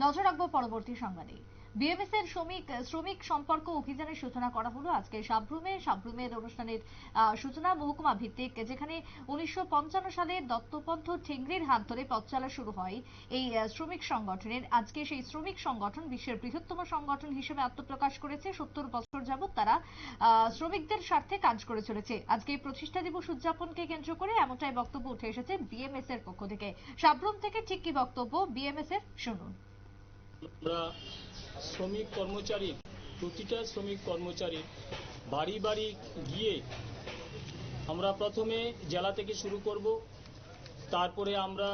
নজর রাখব পরবর্তী সংবাদে বিএমএস এর শ্রমিক শ্রমিক সম্পর্ক অভিযানের সূচনা করা হলো আজকে সাবরুমে সাবরুমের অনুষ্ঠানের সূচনা মহকুমা ভিত্তিক, যেখানে উনিশশো পঞ্চান্ন সালে দত্তপন্থ ঠেংরির হাত ধরে পথ চলা শুরু হয় এই শ্রমিক সংগঠনের। আজকে সেই শ্রমিক সংগঠন বিশ্বের বৃহত্তম সংগঠন হিসেবে আত্মপ্রকাশ করেছে। সত্তর বছর যাবৎ তারা শ্রমিকদের স্বার্থে কাজ করে চলেছে। আজকে প্রতিষ্ঠা দিবস উদযাপনকে কেন্দ্র করে এমনটাই বক্তব্য উঠে এসেছে বিএমএস এর পক্ষ থেকে। সাবরুম থেকে ঠিক কি বক্তব্য? বিএমএস এর শুনুন। আমরা শ্রমিক কর্মচারী, প্রতিটা শ্রমিক কর্মচারী বাড়ি বাড়ি গিয়ে আমরা প্রথমে জেলা থেকে শুরু করব, তারপরে আমরা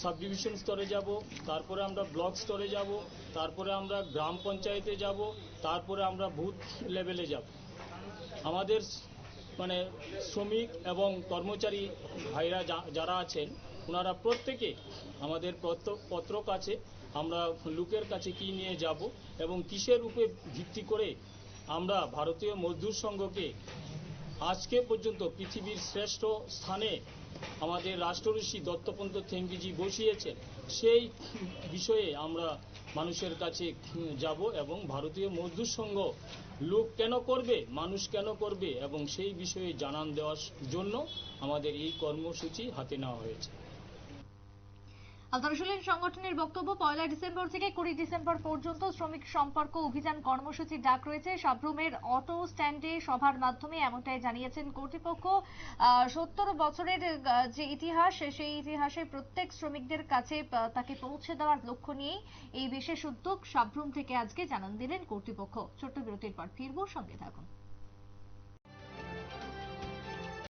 সাব ডিভিশন স্তরে যাব, তারপরে আমরা ব্লক স্তরে যাব, তারপরে আমরা গ্রাম পঞ্চায়েতে যাব, তারপরে আমরা বুথ লেভেলে যাব। আমাদের মানে শ্রমিক এবং কর্মচারী ভাইরা যারা আছেন ওনারা প্রত্যেকে আমাদের পত্র- কাছে আমরা লোকের কাছে কি নিয়ে যাব এবং কিসের উপরে ভিত্তি করে আমরা ভারতীয় মজদুর সংঘকে আজকে পর্যন্ত পৃথিবীর শ্রেষ্ঠ স্থানে আমাদের রাষ্ট্রঋষি দত্তপন্ত থেঙ্গিজি বসিয়েছেন, সেই বিষয়ে আমরা মানুষের কাছে যাব এবং ভারতীয় মজদুর সংঘ লোক কেন করবে, মানুষ কেন করবে এবং সেই বিষয়ে জানান দেওয়ার জন্য আমাদের এই কর্মসূচি হাতে নেওয়া হয়েছে। আপনারা সংগঠনের বক্তব্য, পয়লা ডিসেম্বর থেকে কুড়ি ডিসেম্বর পর্যন্ত শ্রমিক সম্পর্ক অভিযান কর্মসূচির ডাক রয়েছে। সাবরুমের অটো স্ট্যান্ডে সভার মাধ্যমে এমনটাই জানিয়েছেন কর্তৃপক্ষ। সত্তর বছরের যে ইতিহাস, সেই ইতিহাসে প্রত্যেক শ্রমিকদের কাছে তাকে পৌঁছে দেওয়ার লক্ষ্য নিয়েই এই বিশেষ উদ্যোগ সাবরুম থেকে আজকে জানান দিলেন কর্তৃপক্ষ। ছোট্ট বিরতির পর ফিরবো, সঙ্গে থাকুন।